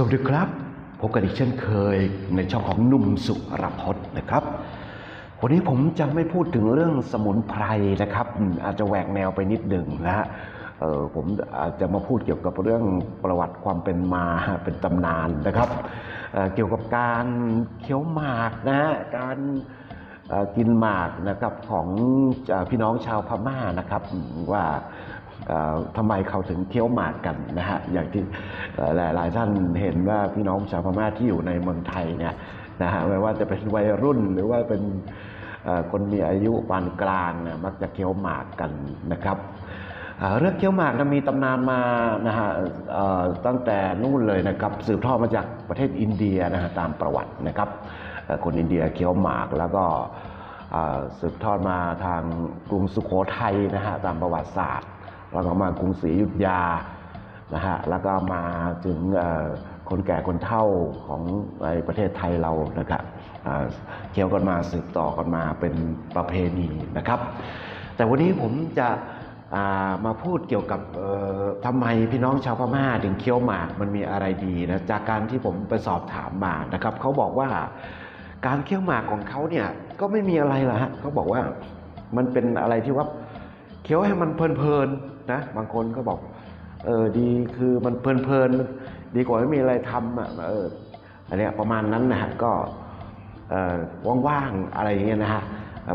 สวัสดีครับพบกันอีกเช่นเคยในช่องของนุ่มสุรพจน์นะครับ วันนี้ผมจะไม่พูดถึงเรื่องสมุนไพรนะครับ อาจจะแหวกแนวไปนิดหนึ่งนะฮะผมอาจจะมาพูดเกี่ยวกับเรื่องประวัติความเป็นมาเป็นตำนานนะครับเเกี่ยวกับการเคี้ยวหมากนะฮะการกินหมากนะครับของพี่น้องชาวพม่านะครับว่า ทำไมเขาถึงเคี้ยวหมากกันนะฮะอย่างที่หลายหลายท่านเห็นว่าพี่น้องชาวพม่าที่อยู่ในเมืองไทยเนี่ยนะฮะไม่ว่าจะเป็นวัยรุ่นหรือว่าเป็นคนมีอายุปานกลางเนี่ยมักจะเคี้ยวหมากกันนะครับเรื่องเคี้ยวหมากนะมีตำนานมานะฮะตั้งแต่นู่นเลยนะครับสืบทอดมาจากประเทศอินเดียนะฮะตามประวัตินะครับคนอินเดียเคี้ยวหมากแล้วก็สืบทอดมาทางกรุงสุโขทัยนะฮะตามประวัติศาสตร์ แล้วก็มากรุงศรีอยุธยานะฮะแล้วก็มาถึงคนแก่คนเฒ่าของในประเทศไทยเรานะครับเกี่ยวกันมาสืบต่อกันมาเป็นประเพณีนะครับ แต่วันนี้ผมจะามาพูดเกี่ยวกับเอ่อทำไมพี่น้องชาวพม่าถึงเคี้ยวหมากมันมีอะไรดีนะจากการที่ผมไปสอบถามมานะครับเขาบอกว่าการเคี้ยวหมากของเขาเนี่ยก็ไม่มีอะไรละฮะเขาบอกว่ามันเป็นอะไรที่ว่าเคี้ยวให้มันเพลินๆ นะ บางคนก็บอกเออดีคือมันเพลินๆดีกว่าไม่มีอะไรทำอะเอออันเนี้ยประมาณนั้นนะฮะก็เออว่างๆอะไรอย่างเงี้ยนะฮะ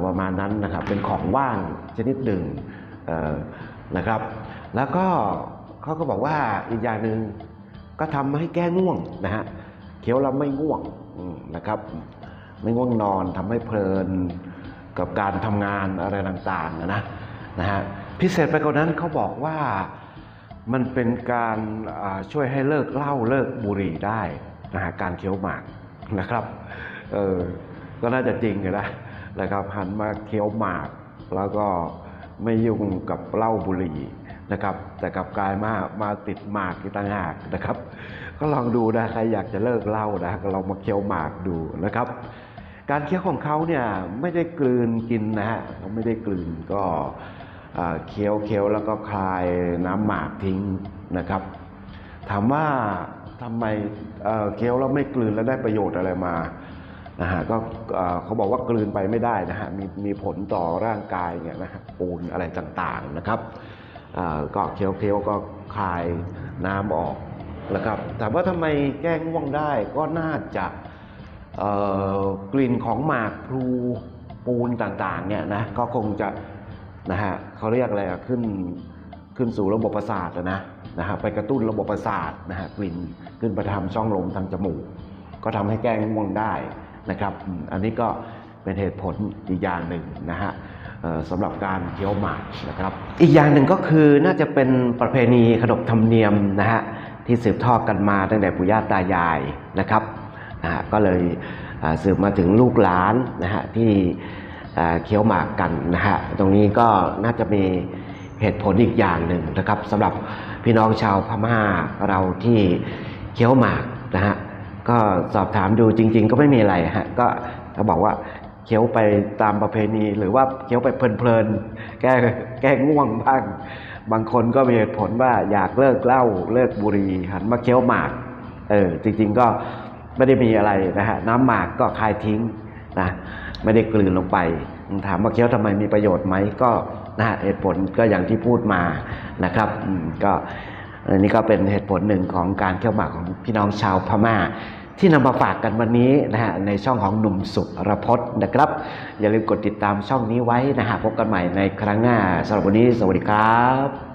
ประมาณนั้นนะครับเป็นของว่างชนิดหนึ่งเออนะครับ แล้วก็เขาก็บอกว่าอีกอย่างหนึ่งก็ทำให้แก้ง่วงนะฮะเคี้ยวแล้วไม่ง่วงนะครับ ไม่ง่วงนอนทำให้เพลินกับการทำงานอะไรต่างๆนะ นะฮะพิเศษไปกว่านั้นเขาบอกว่ามันเป็นการช่วยให้เลิกเหล้าเลิกบุหรี่ได้นะฮะการเคี้ยวหมากนะครับเออก็น่าจะจริงนะนะครับหันมาเคี้ยวหมาก แล้วก็ไม่ยุ่งกับเหล้าบุหรี่นะครับแต่กลับกลายมามาติดหมากอีกต่างหากนะครับ ก็ลองดูนะใครอยากจะเลิกเหล้านะก็ลองมาเคี้ยวหมากดูนะครับ การเคี้ยวของเขาเนี่ยไม่ได้กลืนกินนะฮะไม่ได้กลืนก็ เคี้ยวเคี้ยวแล้วก็คลายน้ำหมากทิ้งนะครับ ถามว่าทำไมเคี้ยวแล้วไม่กลืนแล้วได้ประโยชน์อะไรมานะฮะก็เขาบอกว่ากลืนไปไม่ได้นะฮะมีมีผลต่อร่างกายเนี่ยนะฮะปูนอะไรต่างๆนะครับก็เคี้ยวเคี้ยวก็คลายน้ำออกนะครับถามว่าทำไมแก้ง่วงได้ก็น่าจะกลิ่นของหมากพลูปูนต่างๆเนี่ยนะก็คงจะ นะฮะเขาเรียกอะไรอะขึ้นขึ้นสู่ระบบประสาทนะนะฮะไปกระตุ้นระบบประสาทนะฮะกลิ่นขึ้นไปทำช่องลมทางจมูก ก็ทำให้แก้ง่วงได้นะครับอันนี้ก็เป็นเหตุผลอีกอย่างหนึ่งนะฮะสำหรับการเคี้ยวหมากนะครับ อีกอย่างหนึ่งก็คือน่าจะเป็นประเพณีขนบธรรมเนียมนะฮะที่สืบทอดกันมาตั้งแต่ปู่ย่าตายายนะครับนะฮะก็เลยสืบมาถึงลูกหลานนะฮะที่ เคี้ยวหมากกันนะฮะตรงนี้ก็น่าจะมีเหตุผลอีกอย่างหนึ่งนะครับสำหรับพี่น้องชาวพม่าเราที่เคี้ยวหมากนะฮะก็สอบถามดูจริง ๆ ก็ไม่มีอะไรฮะก็เขาบอกว่าเคี้ยวไปตามประเพณี หรือว่าเคี้ยวไปเพลินๆแก้แก้ง่วงบ้างบางคนก็มีเหตุผลว่าอยากเลิกเหล้าเลิกบุหรี่หันมาเคี้ยวหมากเออจริง ๆก็ไม่ได้มีอะไรนะฮะน้ำหมากก็คายทิ้งนะ ไม่ได้กลืนลงไป ถามว่าเคี้ยวทำไมมีประโยชน์ไหมก็นะเหตุผลก็อย่างที่พูดมานะครับก็อันนี้ก็เป็นเหตุผลหนึ่งของการเคี้ยวหมากของพี่น้องชาวพม่า ที่นำมาฝากกันวันนี้นะฮะในช่องของหนุ่มสุรพจน์นะครับ อย่าลืมกดติดตามช่องนี้ไว้นะฮะพบกันใหม่ในครั้งหน้าสำหรับวันนี้สวัสดีครับ